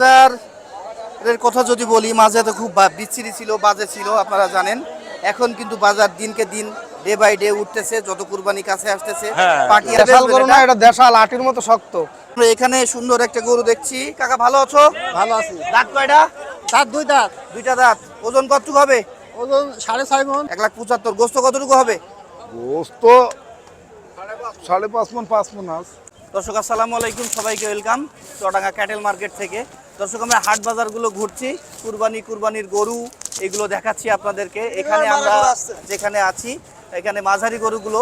বাজারের কথা যদি বলি মাঝে তো খুব বিচ্ছিরি ছিল বাজে ছিল আপনারা জানেন। এখন কিন্তু বাজার দিনকে দিন ডে বাই ডে উঠতেছে যত কুরবানি কাছে আসতেছে হ্যাঁ, পাটি দেশাল গরু না এটা। এটা দেশাল আটির মতো শক্ত। এখানে সুন্দর একটা গরু দেখছি। কাকা ভালো আছো? ভালো আছে। দাঁত কয়টা? তার দুই দাঁত। দুইটা দাঁত। ওজন কতটুকু হবে? ওজন সাড়ে ছয় মন। এক লাখ পঁচাত্তর। গোস্ত কতটুকু হবে? গোস্ত সাড়ে পাঁচ মন পাঁচ মন আস দর্শক আসসালামু আলাইকুম সবাইকে ওয়েলকাম চুয়াডাঙ্গা ক্যাটেল মার্কেট থেকে। দর্শক আমরা হাট বাজারগুলো ঘুরছি কুরবানি কুরবানির গরু এগুলো দেখাচ্ছি আপনাদেরকে। এখানে আমরা যেখানে আছি এখানে মাঝারি গরুগুলো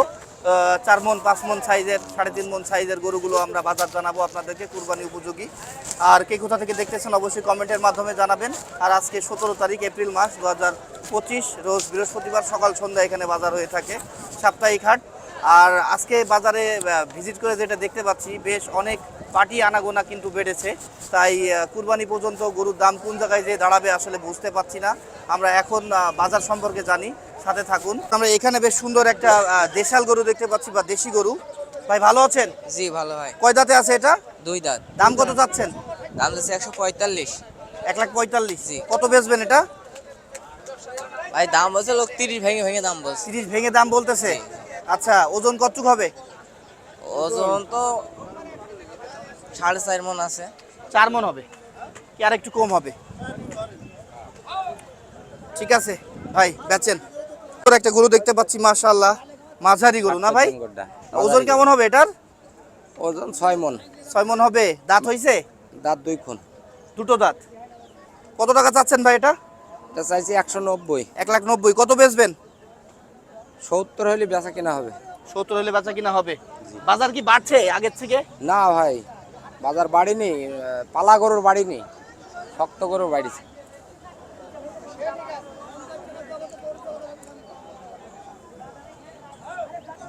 চার মন পাঁচ মন সাইজের সাড়ে তিন মন সাইজের গরুগুলো আমরা বাজার জানাব আপনাদেরকে কুরবানি উপযোগী। আর কে কোথা থেকে দেখতেছেন অবশ্যই কমেন্টের মাধ্যমে জানাবেন। আর আজকে সতেরো তারিখ এপ্রিল মাস দু হাজার পঁচিশ রোজ বৃহস্পতিবার সকাল সন্ধ্যা এখানে বাজার হয়ে থাকে। সাপ্তাহিক হাট আর আজকে বাজারে ভিজিট করে যেটা দেখতে পাচ্ছি বেশ অনেক পাটি আনাগোনা কিন্তু বেড়েছে। তাই কুরবানি পর্যন্ত গরুর দাম কোন জায়গায় যে দাঁড়াবে আসলে বুঝতে পারছি না। আমরা এখন বাজার সম্পর্কে জানি সাথে থাকুন। আমরা এখানে বেশ সুন্দর একটা দেশাল গরু দেখতে পাচ্ছি বা দেশি গরু। ভাই ভালো আছেন? জি ভালো হয় কয় দাঁতে আছে এটা? দুই দাঁত। দাম কত চাচ্ছেন? দাম দিচ্ছে একশো পঁয়তাল্লিশ। এক লাখ পঁয়তাল্লিশ। জি। কত বেচবেন এটা? ভাই দাম বলছে লোক তিরিশ ভেঙে ভেঙে দাম বলছে। তিরিশ ভেঙে দাম বলতেছে। আচ্ছা ওজন কতটুক হবে? ওজন তো সাড়ে চার মন আছে। চার মন হবে। কি আর একটু কম হবে? ঠিক আছে ভাই বেচেন। একটা গরু দেখতে পাচ্ছি মাশাআল্লাহ। মাঝারি গরু না ভাই? ওজন কেমন হবে এটার? ওজন ছয় মন। ছয় মন হবে। দাঁত হইছে? দাঁত দুই খুন। দুটো দাঁত। কত টাকা চাচ্ছেন ভাই এটা? এটা চাইছি একশো নব্বই। এক লাখ নব্বই। কত বেচবেন? সত্তর হলে বেচা কিনা হবে। সত্তর হলে বেচা কিনা হবে। বাজার কি বাড়ছে আগের থেকে? না ভাই বাজার বাড়ি নেই পালা গরুর বাড়ি নেই শক্ত গরুর বাড়িছে।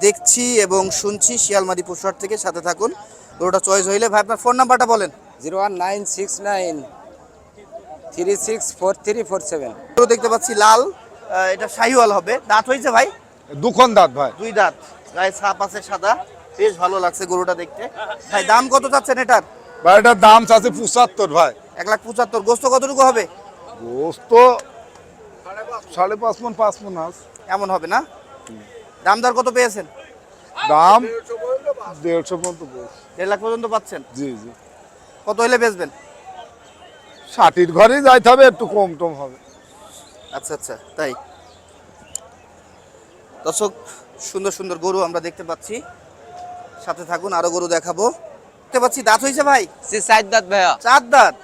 দেখছি এবং শুনছি শিয়ালমারি পশুহাট থেকে সাথে থাকুন। গরুটা চয়েস হইলে ভাই আপনার ফোন নাম্বারটা বলেন। Zero one nine six nine three six four three four seven. দেখতে পাচ্ছি লাল। এটা শাহিওয়াল হবে। দাঁত হয়েছে ভাই? দুখন দাঁত ভাই। দুই দাঁত। গায়ে ছাপ আছে সাদা। বেশ ভালো লাগছে গরুটা দেখতে। ভাই দাম কত চাচ্ছেন এটার? ভাই এটার দাম চাচ্ছে পঁচাত্তর ভাই। এক লাখ পঁচাত্তর। গোস্ত কতটুকু হবে? গোস্ত সাড়ে পাঁচ মন পাঁচ মন আস এমন হবে না? দাম দর কত পেয়েছেন? দাম দেড়শো পর্যন্ত। দেড় লাখ পর্যন্ত পাচ্ছেন? জি জি। কত হলে বেচবেন? ষাটির ঘরেই যাইতে হবে একটু কম টম হবে। আচ্ছা আচ্ছা তাই। দর্শক সুন্দর সুন্দর গরু আমরা দেখতে পাচ্ছি। সাথে থাকুন আরও গরু দেখাবো। দেখতে পাচ্ছি দাঁত হয়েছে ভাই? চার দাঁত ভাইয়া। চার দাঁত?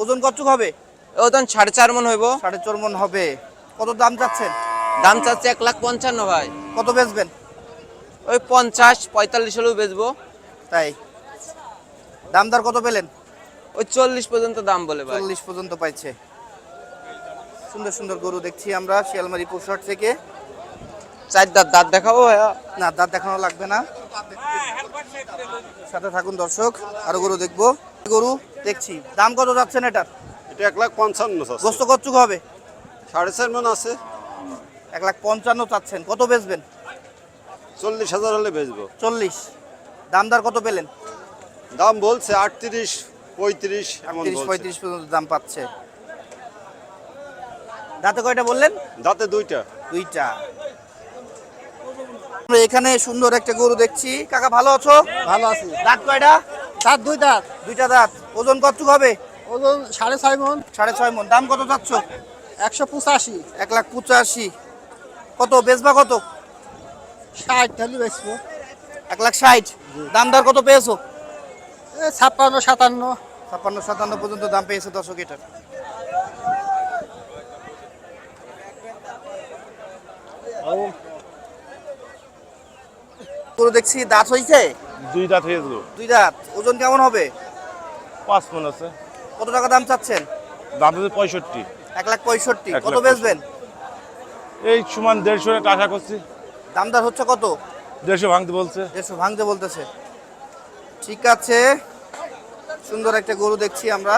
ওজন কতটুক হবে? ওজন সাড়ে চার মন হইব। সাড়ে চার মন হবে। কত দাম চাচ্ছেন? দাম চাচ্ছে এক লাখ পঞ্চান্ন ভাই। কত বেচবেন? ওই পঞ্চাশ পঁয়তাল্লিশ হলেও বেচবো। তাই। দাম দর কত পেলেন? ওই চল্লিশ পর্যন্ত দাম বলে ভাই। চল্লিশ পর্যন্ত পাইছে। সুন্দর সুন্দর গরু দেখছি আমরা শিয়ালমারি পশুহাট থেকে। চার দাঁত দাঁত দেখাবো না দাঁত দেখানো লাগবে না। সাথে থাকুন দর্শক আরও গরু দেখব। গরু দেখছি। দাম কত যাচ্ছেন এটার? এটা এক লাখ পঞ্চান্ন। গোস্ত কতটুক হবে? সাড়ে চার মন আছে। এক লাখ পঞ্চান্ন চাচ্ছেন। কত বেচবেন? চল্লিশ হাজার হলে বেচবো। চল্লিশ। দাম দর কত পেলেন? দাম বলছে আটত্রিশ পঁয়ত্রিশ এমন তিরিশ পঁয়ত্রিশ পর্যন্ত দাম পাচ্ছে। দাঁতে কয়টা বললেন? দাঁতে দুইটা। দুইটা। এখানে সুন্দর একটা গরু দেখছি। কাকা ভালো আছো? ভালো আছি। দাঁত কয়টা? তার দুই দাঁত। দুইটা দাঁত। ওজন কত হবে? ওজন সাড়ে ছয় মন। সাড়ে ছয় মন। দাম কত চাচ্ছ? একশো পঁচাশি। এক লাখ পঁচাশি। কত? বেচবা কত? ষাট তাহলে বেচবো। এক লাখ ষাট। দাম দর কত পেয়েছ? ছাপ্পান্ন সাতান্ন। ছাপ্পান্ন সাতান্ন পর্যন্ত দাম পেয়েছে দর্শক এটার গরু দেখছি দাঁত হইছে? দুই দাঁত হয়ে গেল দুই দাঁত। ওজন কেমন হবে? পাঁচ মন আছে। কত টাকা দাম চাচ্ছেন? দাম হচ্ছে পঁয়ষট্টি। এক লাখ পঁয়ষট্টি। কত বেচবেন? এই সমান দেড়শো টাকা আশা করছি। দাম দর হচ্ছে কত? দেড়শো ভাঙতে বলছে। দেড়শো ভাঙতে বলতেছে। ঠিক আছে। সুন্দর একটা গরু দেখছি আমরা।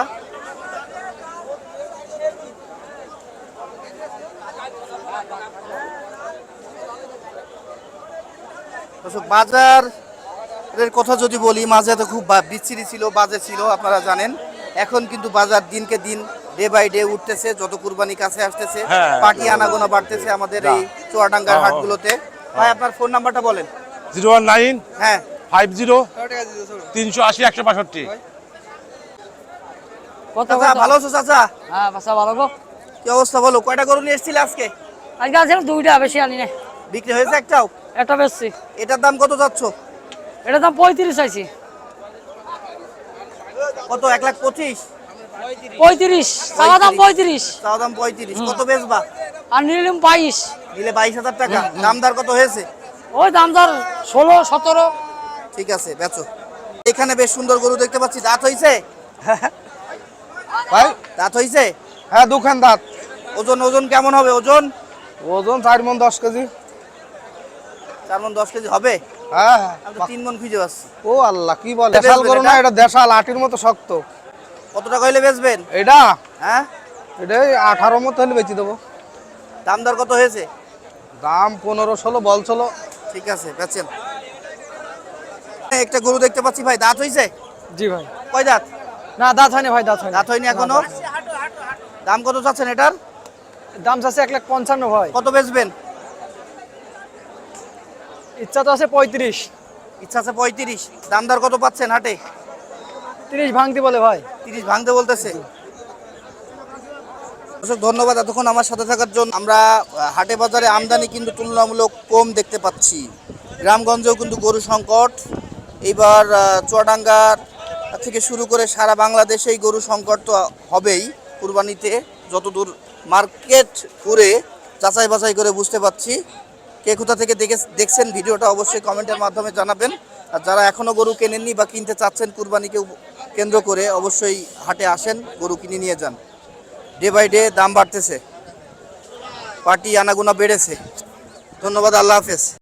দর্শক, বাজারের কথা যদি বলি মাঝে তো খুব বিচ্ছিরি ছিল বাজে ছিল আপনারা জানেন। এখন কিন্তু বাজার দিনকে দিন ডে বাই ডে উঠতেছে যত কুরবানি কাছে আসতেছে হ্যাঁ। পাটি আনাগোনা বাড়তেছে আমাদের এই চুয়াডাঙ্গার হাটগুলোতে। ভাই আপনার ফোন নাম্বারটা বলেন। জিরো ওয়ান নাইন হ্যাঁ। ফাইভ জিরো তিনশো আশি একশো বাষট্টি। কত ভালো আছো চাচা? হ্যাঁ বাসা ভালো গো। কি অবস্থা বলো কয়টা গরু নিয়ে এসেছিলে আজকে? আজকে আছে দুইটা বেশি আনি না বিক্রি হয়েছে একটাও? একটা বেশি এটার দাম কত যাচ্ছ? এটার দাম পঁয়ত্রিশ চাইছি। কত? এক লাখ পঁচিশ? পঁয়ত্রিশ চাওয়া দাম পঁয়ত্রিশ। দাম পঁয়ত্রিশ। কত বেচবা? আর নিলাম বাইশ। দিলে বাইশ হাজার টাকা। দামদার কত হয়েছে? ওই দাম ষোলো সতেরো। ঠিক আছে বেচো। এখানে বেশ সুন্দর গরু দেখতে পাচ্ছি। দাঁত হইছে? ভাই? দাঁত হইছে? হ্যাঁ দুখান দাঁত। ওজন ওজন কেমন হবে? ওজন? ওজন চার মন দশ কেজি। চার মন দশ কেজি হবে? হ্যাঁ হ্যাঁ। তিন মন খুঁজে পাচ্ছি। ও আল্লাহ কি বলে? দেশাল গরু না এটা? এটা দেশাল আটির মতো শক্ত। কত টাকা হইলে বেচবেন? এটা? হ্যাঁ? এটা আঠারো মতো হলে বেচে দেবো। দাম দর কত হয়েছে? দাম পনেরো ষোলো বল ষোলো। ঠিক আছে বেচেন। একটা গরু দেখতে পাচ্ছি ভাই দাঁত হইছে? জি ভাই। কয় দাঁত? না দাঁত হয়নি ভাই দাঁত হয়নি। দাঁত হয়নি এখনও? দাম কত চাচ্ছেন এটার? দাম চাচ্ছে এক লাখ পঞ্চান্ন ভাই। কত বেচবেন? ইচ্ছা তো আছে পঁয়ত্রিশ। ইচ্ছা আছে পঁয়ত্রিশ। দাম দর কত পাচ্ছেন হাটে? তিরিশ ভাঙতে বলে ভাই। তিরিশ ভাঙতে বলতেছে। দর্শক ধন্যবাদ এতক্ষণ আমার সাথে থাকার জন্য। আমরা হাটে বাজারে আমদানি কিন্তু তুলনামূলক কম দেখতে পাচ্ছি। গ্রামগঞ্জেও কিন্তু গরু সংকট। এইবার আহ, চুয়াডাঙ্গার থেকে শুরু করে সারা বাংলাদেশেই গরু সংকট তো হবেই কুরবানিতে। যতদূর মার্কেট করে যাচাই বাছাই করে বুঝতে পারছি। কে কোথা থেকে দেখে দেখছেন ভিডিওটা অবশ্যই কমেন্টের মাধ্যমে জানাবেন। আর যারা এখনও গরু কেনেননি বা কিনতে চাচ্ছেন কুরবানিকে কেন্দ্র করে অবশ্যই হাটে আসেন, গরু কিনে নিয়ে যান। ডে বাই ডে দাম বাড়তেছে। পার্টি আনাগুনা বেড়েছে। ধন্যবাদ, আল্লাহ হাফেজ।